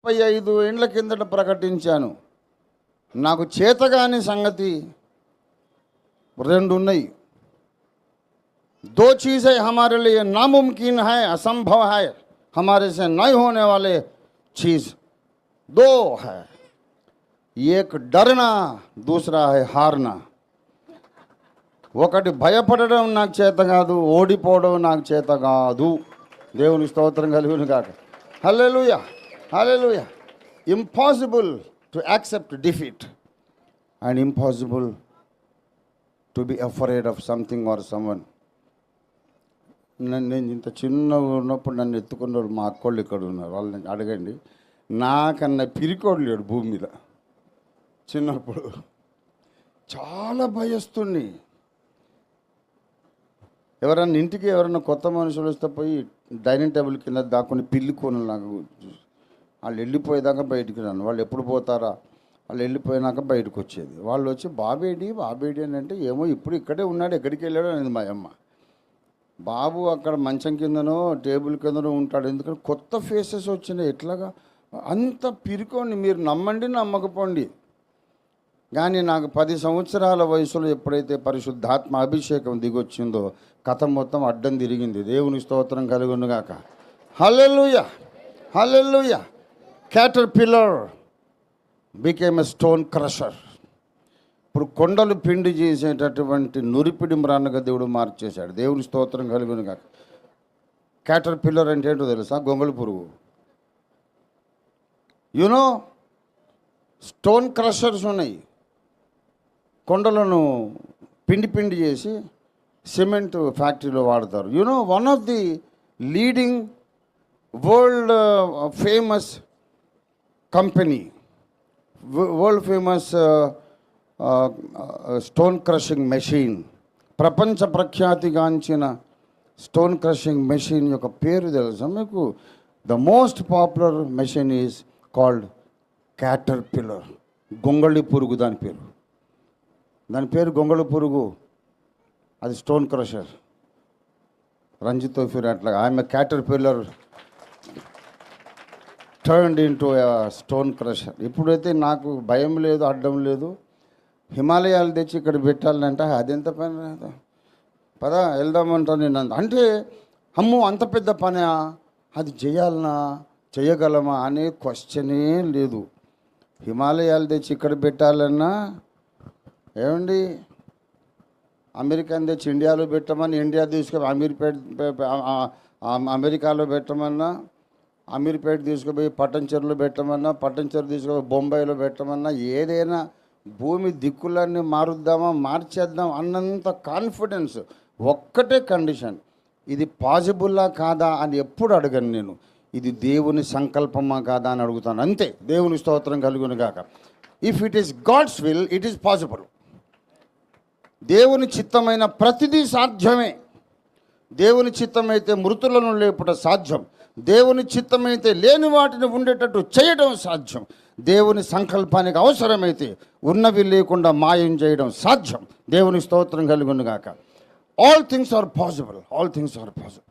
ముప్పై ఐదు ఏండ్ల కిందట ప్రకటించాను నాకు చేతగాని సంగతి రెండు ఉన్నాయి दो चीज़ें हमारे लिए नामुमकिन है असंभव है हमारे से नहीं होने वाले चीज दो है एक डरना दूसरा है हारना ఒకటి భయపడడం నాకు చేత కాదు ఓడిపోవడం నాకు చేత కాదు దేవుని స్తోత్రం కలిగిన కాక హల్లెలూయా Hallelujah impossible to accept defeat and impossible to be afraid of something or someone నన్ను నేను ఇంత చిన్నగా ఉన్నప్పుడు నన్ను ఎత్తుకున్నారు మా అక్కోళ్ళు ఇక్కడ ఉన్నారు. వాళ్ళని అడగండి. నాకన్నా పిరికోడు లేడు భూమి మీద. చిన్నప్పుడు. చాలా భయస్తుంది ఎవరన్నా ఇంటికి ఎవరన్నా కొత్త మనుషులు వస్తే పోయి డైనింగ్ టేబుల్ కింద దాక్కుని పిల్లి కోనలు నాకు వాళ్ళు వెళ్ళిపోయేదాకా బయటికి రాను. వాళ్ళు ఎప్పుడు పోతారా? వాళ్ళు వెళ్ళిపోయినాక బయటకు వచ్చేది. వాళ్ళు వచ్చి బాబేడి బాబేడి అని అంటే ఏమో ఇప్పుడు ఇక్కడే ఉన్నాడు. ఎక్కడికి వెళ్ళాడు అనేది మా అమ్మ. బాబు అక్కడ మంచం కిందనో టేబుల్ కిందనో ఉంటాడు. ఎందుకంటే కొత్త ఫేసెస్ వచ్చినాయి. ఎట్లాగా? అంత పిరుకోండి. మీరు నమ్మండి నమ్మకపోండి. కానీ నాకు పది సంవత్సరాల వయసులో ఎప్పుడైతే పరిశుద్ధాత్మ అభిషేకం దిగొచ్చిందో కథ మొత్తం అడ్డం తిరిగింది. దేవుని స్తోత్రం కలుగునుగాక. Hallelujah! Hallelujah! Caterpillar became a stone crusher ఇప్పుడు కొండలు పిండి చేసేటటువంటి నురిపిడి మ్రాన్నగా దేవుడు మార్చేశాడు. దేవుని స్తోత్రం కలిగిన కాక క్యాటర్ పిల్లర్ అంటే ఏంటో తెలుసా? గొంగళి పురుగు. యునో స్టోన్ క్రషర్స్ ఉన్నాయి. కొండలను పిండి పిండి చేసి సిమెంట్ ఫ్యాక్టరీలో వాడతారు. You know one of the leading world famous company. World famous stone crushing machine. ప్రపంచ ప్రఖ్యాతిగాంచిన స్టోన్ క్రషింగ్ మెషిన్ యొక్క పేరు తెలుసా మీకు? The most popular machine is called caterpillar గొంగళి పురుగు దాని పేరు. దాని పేరు గొంగళి పురుగు. అది స్టోన్ క్రషర్. రంజిత్ ఫిర్ అట్లా ఆమె caterpillar turned into stone crusher ఇప్పుడైతే నాకు భయం లేదు అడ్డం లేదు. హిమాలయాలు తెచ్చి ఇక్కడ పెట్టాలంటే అదెంత పని రాదు. పదా వెళ్దామంటా నేను అంటే అమ్మో అంత పెద్ద పనా? అది చేయాలనా? చేయగలమా అనే క్వశ్చనే లేదు. హిమాలయాలు తెచ్చి ఇక్కడ పెట్టాలన్నా ఏమండి? అమెరికాని తెచ్చి ఇండియాలో పెట్టమని ఇండియా తీసుకొని అమీర్పేట అమెరికాలో పెట్టమన్నా అమీర్పేట తీసుకుపోయి పట్టంచెరులో పెట్టమన్నా పట్టంచెరు తీసుకుపోయి బొంబాయిలో పెట్టమన్నా ఏదైనా భూమి దిక్కులన్నీ మారుద్దామా మార్చేద్దాం అన్నంత కాన్ఫిడెన్స్ ఒక్కటే కండిషన్ ఇది పాసిబుల్లా కాదా అని ఎప్పుడు అడగను నేను. ఇది దేవుని సంకల్పమా కాదా అని అడుగుతాను. అంతే. దేవుని స్తోత్రం కలుగును గాక. If it is God's will it is possible దేవుని చిత్తమైన ప్రతిదీ సాధ్యమే. దేవుని చిత్తమైతే మృతులను లేపుట సాధ్యం. దేవుని చిత్తమైతే లేని వాటిని ఉండేటట్టు చేయడం సాధ్యం. దేవుని సంకల్పానికి అవసరమైతే ఉన్నవి లేకుండా మాయం చేయడం సాధ్యం. దేవుని స్తోత్రం కలుగునుగాక all things are possible all things are possible